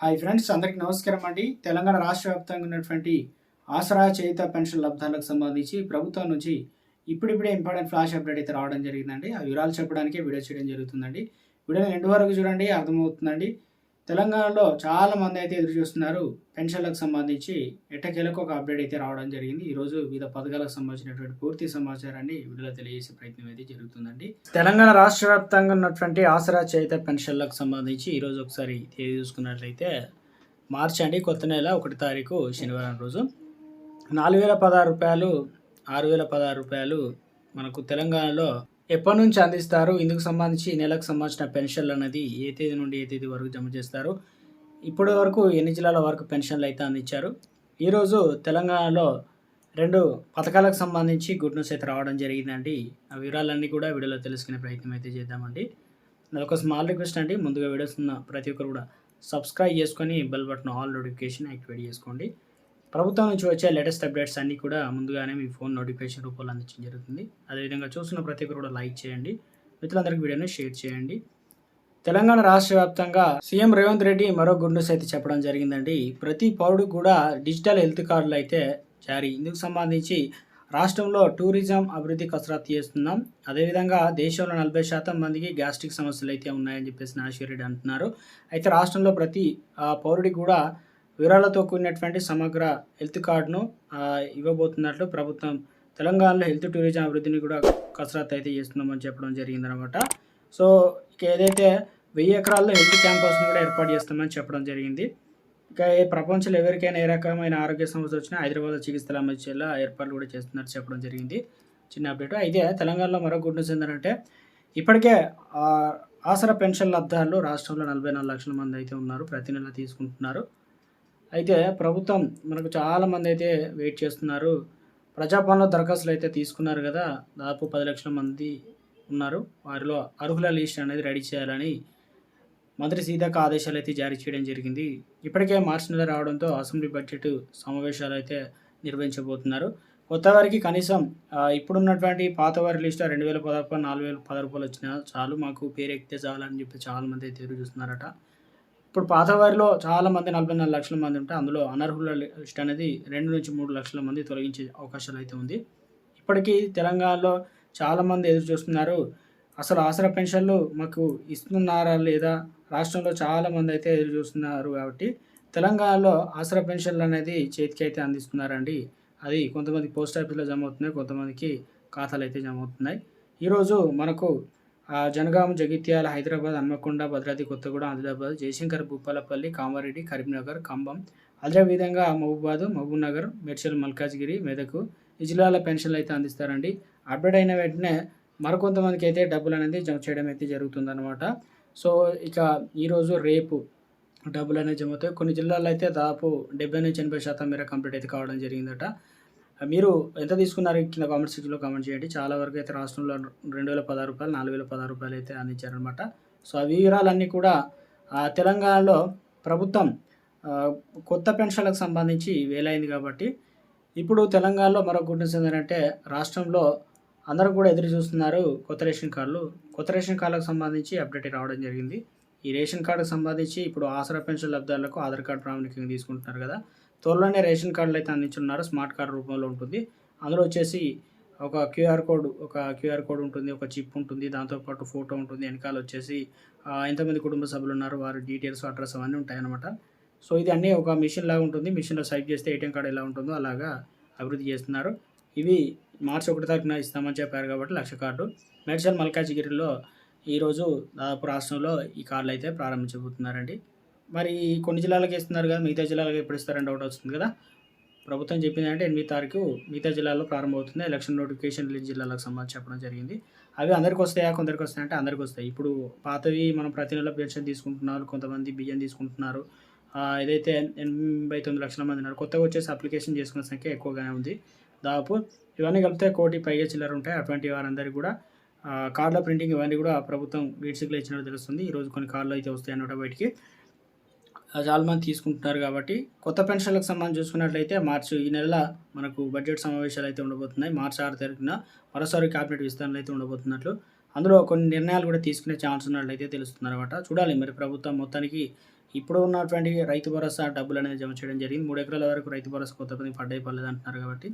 Hi friends అందరికీ నమస్కారం అండి. తెలంగాణ రాష్ట్ర వ్యాప్తంగా ఉన్నటువంటి ఆసరా చేయుత పెన్షన్ లబ్ధాలకు సంబంధించి ప్రభుత్వం నుంచి ఇప్పుడిప్పుడే ఇంపార్టెంట్ ఫ్లాష్ అప్డేట్ అయితే రావడం జరిగిందండి. ఆ వివరాలు చెప్పడానికే వీడియో చేయడం జరుగుతుందండి. వీడియోని ఎండు వరకు చూడండి అర్థమవుతుందండి. తెలంగాణలో చాలా మంది అయితే ఎదురు చూస్తున్నారు. పెన్షన్లకు సంబంధించి ఎట్టకేలకు ఒక అప్డేట్ అయితే రావడం జరిగింది. ఈ రోజు వివిధ పథకాలకు సంబంధించినటువంటి పూర్తి సమాచారాన్ని వీడియోలో తెలియజేసే ప్రయత్నం అయితే జరుగుతుందండి. తెలంగాణ రాష్ట్ర వ్యాప్తంగా ఉన్నటువంటి ఆసరా చేత పెన్షన్లకు సంబంధించి ఈ రోజు ఒకసారి తేదీ చూసుకున్నట్లయితే మార్చి అండి కొత్త నెల ఒకటి తారీఖు శనివారం రోజు. నాలుగు వేల పదహారు రూపాయలు ఆరు వేల పదహారు రూపాయలు మనకు తెలంగాణలో ఎప్పటి నుంచి అందిస్తారు? ఇందుకు సంబంధించి నెలకు సంబంధించిన పెన్షన్లు అనేది ఏ తేదీ నుండి ఏ తేదీ వరకు జమ చేస్తారు? ఇప్పటి వరకు ఎన్ని జిల్లాల వరకు పెన్షన్లు అయితే అందించారు? ఈరోజు తెలంగాణలో రెండు పథకాలకు సంబంధించి గుడ్ న్యూస్ అయితే రావడం జరిగిందండి. ఆ వివరాలన్నీ కూడా వీడియోలో తెలుసుకునే ప్రయత్నం అయితే చేద్దామండి. ఒక స్మాల్ రిక్వెస్ట్ అండి. ముందుగా వీడియోస్ ఉన్న ప్రతి ఒక్కరు కూడా సబ్స్క్రైబ్ చేసుకొని bell button all notification activate చేసుకోండి. ప్రభుత్వం నుంచి వచ్చే లేటెస్ట్ అప్డేట్స్ అన్నీ కూడా ముందుగానే మీ ఫోన్ నోటిఫికేషన్ రూపంలో అందించడం జరుగుతుంది. అదేవిధంగా చూస్తున్న ప్రతి ఒక్కరు కూడా లైక్ చేయండి. మిత్రులందరికీ వీడియోని షేర్ చేయండి. తెలంగాణ రాష్ట్ర వ్యాప్తంగా సీఎం రేవంత్ రెడ్డి మరో గుడ్ న్యూస్ అయితే చెప్పడం జరిగిందండి. ప్రతి పౌరుడు కూడా డిజిటల్ హెల్త్ కార్డులు అయితే జారీ. ఇందుకు సంబంధించి రాష్ట్రంలో టూరిజం అభివృద్ధి కసరత్తు చేస్తున్నాం. అదేవిధంగా దేశంలో నలభై శాతం మందికి గ్యాస్ట్రిక్ సమస్యలు అయితే ఉన్నాయని చెప్పేసి నాగేశ్వరరెడ్డి అంటున్నారు. అయితే రాష్ట్రంలో ప్రతి ఆ, పౌరుడికి కూడా వివరాలతో కూడినటువంటి సమగ్ర హెల్త్ కార్డును ఇవ్వబోతున్నట్లు ప్రభుత్వం తెలంగాణలో హెల్త్ టూరిజం అభివృద్ధిని కూడా కసరత్తు అయితే చేస్తున్నామని చెప్పడం జరిగిందనమాట. సో ఇక ఏదైతే వెయ్యి ఎకరాల్లో హెల్త్ క్యాంపస్ను కూడా ఏర్పాటు చేస్తామని చెప్పడం జరిగింది. ఇక ఏ ప్రపంచంలో ఎవరికైనా ఏ రకమైన ఆరోగ్య సమస్య వచ్చినా హైదరాబాద్ చికిత్సలు అమర్చేలా ఏర్పాట్లు కూడా చేస్తున్నట్టు చెప్పడం జరిగింది. చిన్న అప్డేట్. అయితే తెలంగాణలో మరో గుడ్ న్యూస్ ఏంటంటే ఇప్పటికే ఆసరా పెన్షన్ లబ్ధాలు రాష్ట్రంలో నలభై నాలుగు లక్షల మంది అయితే ఉన్నారు. ప్రతి నెల తీసుకుంటున్నారు. అయితే ప్రభుత్వం మనకు చాలా మంది అయితే వెయిట్ చేస్తున్నారు. ప్రజాపాలన దరఖాస్తులు అయితే తీసుకున్నారు కదా. దాదాపు పది లక్షల మంది ఉన్నారు. వారిలో అర్హుల లిస్ట్ అనేది రెడీ చేయాలని మంత్రి సీతక్క ఆదేశాలు అయితే జారీ చేయడం జరిగింది. ఇప్పటికే మార్చి నెల రావడంతో అసెంబ్లీ బడ్జెట్ సమావేశాలు అయితే నిర్వహించబోతున్నారు. కొత్త వారికి కనీసం ఇప్పుడున్నటువంటి పాత వారి లిస్ట్ రెండు వేల పది రూపాయలు నాలుగు వేల పది రూపాయలు వచ్చినా చాలు మాకు పేరు ఎక్కితే చాలని చెప్పి చాలా మంది అయితే ఎదురు చూస్తున్నారట. ఇప్పుడు పాతవారిలో చాలామంది చాలా మంది నలభై నాలుగు లక్షల మంది ఉంటే అందులో అనర్హుల లిస్ట్ అనేది రెండు నుంచి మూడు లక్షల మంది తొలగించే అవకాశాలు అయితే ఉంది. ఇప్పటికీ తెలంగాణలో చాలామంది ఎదురు చూస్తున్నారు. అసలు ఆసరా పెన్షన్లు మాకు ఇస్తున్నారా లేదా? రాష్ట్రంలో చాలామంది అయితే ఎదురు చూస్తున్నారు కాబట్టి తెలంగాణలో ఆసరా పెన్షన్లు అనేది చేతికి అయితే అందిస్తున్నారండి. అది కొంతమంది పోస్ట్ ఆఫీస్లో జమ అవుతున్నాయి కొంతమందికి ఖాతాలు అయితే జమ అవుతున్నాయి. ఈరోజు మనకు జనగాం జగిత్యాల హైదరాబాద్ హన్మకొండ భద్రాద్రి కొత్తగూడెం ఆదిలాబాద్ జయశంకర్ భూపాలపల్లి కామారెడ్డి కరీంనగర్ ఖమ్మం అదేవిధంగా మహబూబాద్ మహబూబ్ నగర్ మేడ్చల్ మల్కాజ్గిరి మెదకు ఈ జిల్లాల పెన్షన్లు అయితే అందిస్తారండి. అప్డేట్ అయిన వెంటనే మరికొంతమందికి అయితే డబ్బులు అనేది జమ చేయడం అయితే జరుగుతుందన్నమాట. సో ఇక ఈరోజు రేపు డబ్బులు అనేది జమ అవుతాయి. కొన్ని జిల్లాల్లో అయితే దాదాపు డెబ్బై నుంచి ఎనభై శాతం మేర కంప్లీట్ అయితే కావడం జరిగిందట. మీరు ఎంత తీసుకున్నారు కింద కామెంట్ సెక్షన్లో కామెంట్ చేయండి. చాలా వరకు అయితే రాష్ట్రంలో రెండు వేల పదహారు రూపాయలు నాలుగు వేల పదహారు రూపాయలు అయితే అందించారనమాట సో ఆ వివరాలన్నీ కూడా ఆ, తెలంగాణలో ప్రభుత్వం కొత్త పెన్షన్లకు సంబంధించి వేలైంది కాబట్టి ఇప్పుడు తెలంగాణలో మరో గుడ్నెస్ ఏంటంటే రాష్ట్రంలో అందరూ కూడా ఎదురు చూస్తున్నారు కొత్త రేషన్ కార్డులు. కొత్త రేషన్ కార్డులకు సంబంధించి అప్డేట్ రావడం జరిగింది. ఈ రేషన్ కార్డుకు సంబంధించి ఇప్పుడు ఆసరా పెన్షన్ లబ్ధారులకు ఆధార్ కార్డు ప్రాముఖ్యంగా తీసుకుంటున్నారు కదా. త్వరలోనే రేషన్ కార్డులు అయితే అందించున్నారు స్మార్ట్ కార్డు రూపంలో ఉంటుంది. అందులో వచ్చేసి ఒక క్యూఆర్ కోడ్ ఒక క్యూఆర్ కోడ్ ఉంటుంది ఒక చిప్ ఉంటుంది దాంతోపాటు ఫోటో ఉంటుంది వెనకాల వచ్చేసి ఎంతమంది కుటుంబ సభ్యులు ఉన్నారు వారి డీటెయిల్స్ అడ్రస్ అవన్నీ ఉంటాయన్నమాట. సో ఇది అన్నీ ఒక మిషన్ లాగా ఉంటుంది. మిషన్లో సైప్ చేస్తే ఏటీఎం కార్డు ఎలా ఉంటుందో అలాగా అభివృద్ధి చేస్తున్నారు. ఇవి మార్చి ఒకటి తారీఖున ఇస్తామని చెప్పారు కాబట్టి లక్ష కార్డు. మెడిసిన్ మల్కాజిగిరిలో ఈరోజు దాదాపు రాష్ట్రంలో ఈ కార్డులు అయితే ప్రారంభించబోతున్నారండి. మరి కొన్ని జిల్లాలకు ఇస్తున్నారు కదా మిగతా జిల్లాలకు ఎప్పుడు ఇస్తారని డౌట్ వస్తుంది కదా. ప్రభుత్వం చెప్పింది అంటే ఎనిమిది తారీఖు మిగతా జిల్లాలో ప్రారంభమవుతుంది. ఎలక్షన్ నోటిఫికేషన్ రిలీజ్ జిల్లాలకు సంబంధించి చెప్పడం జరిగింది. అవి అందరికి వస్తాయా కొందరికి వస్తాయి అంటే అందరికి వస్తాయి. ఇప్పుడు పాతవి మనం ప్రతి నెల పెన్షన్ తీసుకుంటున్నారు కొంతమంది బియ్యం తీసుకుంటున్నారు. ఏదైతే ఎనభై తొమ్మిది లక్షల మంది ఉన్నారు కొత్తగా వచ్చేసి అప్లికేషన్ చేసుకున్న సంఖ్య ఎక్కువగానే ఉంది. దాదాపు ఇవన్నీ కలిపితే కోటి పైగా చిల్లర ఉంటాయి. అటువంటి వారందరికీ కూడా కార్డుల ప్రింటింగ్ ఇవన్నీ కూడా ప్రభుత్వం వీడ్సిక్లో ఇచ్చినట్టు తెలుస్తుంది. ఈరోజు కొన్ని కార్డులు అయితే వస్తాయి అన్నమాట బయటికి. చాలామంది తీసుకుంటున్నారు కాబట్టి కొత్త పెన్షన్లకు సంబంధించి చూసుకున్నట్లయితే మార్చి ఈ నెల మనకు బడ్జెట్ సమావేశాలు అయితే ఉండబోతున్నాయి. మార్చి ఆరు తారీఖున మరోసారి క్యాబినెట్ విస్తరణలు అయితే ఉండబోతున్నట్లు. అందులో కొన్ని నిర్ణయాలు కూడా తీసుకునే ఛాన్స్ ఉన్నట్లయితే తెలుస్తుందన్నమాట చూడాలి మరి ప్రభుత్వం మొత్తానికి ఇప్పుడు ఉన్నటువంటి రైతు భరోసా డబ్బులు అనేది జమ చేయడం జరిగింది. మూడు ఎకరాల వరకు రైతు భరోసా కొంతమంది పడ్డాయి పర్లేదు అంటున్నారు కాబట్టి.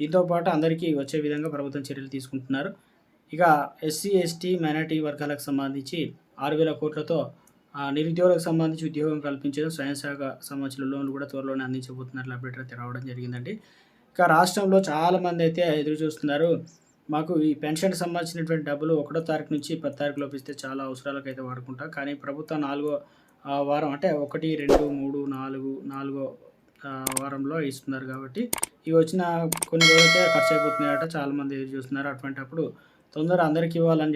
దీంతో పాటు అందరికీ వచ్చే విధంగా ప్రభుత్వం చర్యలు తీసుకుంటున్నారు. ఇక ఎస్సీ ఎస్టీ మైనార్టీ వర్గాలకు సంబంధించి ఆరు వేల కోట్లతో నిరుద్యోగులకు సంబంధించి ఉద్యోగం కల్పించడం స్వయం శాఖ సంబంధించిన లోన్లు కూడా త్వరలోనే అందించబోతున్నట్లు అప్డేట్ అయితే రావడం జరిగిందండి. ఇక రాష్ట్రంలో చాలామంది అయితే ఎదురు చూస్తున్నారు. మాకు ఈ పెన్షన్ సంబంధించినటువంటి డబ్బులు ఒకటో తారీఖు నుంచి పది తారీఖు లోపిస్తే చాలా అవసరాలకు అయితే వాడుకుంటాం. కానీ ప్రభుత్వం నాలుగో వారం అంటే ఒకటి రెండు మూడు నాలుగు నాలుగో వారంలో ఇస్తున్నారు కాబట్టి ఇవి వచ్చిన కొన్ని రోజులకే ఖర్చు అయిపోతున్నాయట. చాలామంది ఎదురు చూస్తున్నారు. అటువంటి అప్పుడు తొందర అందరికీ ఇవ్వాలని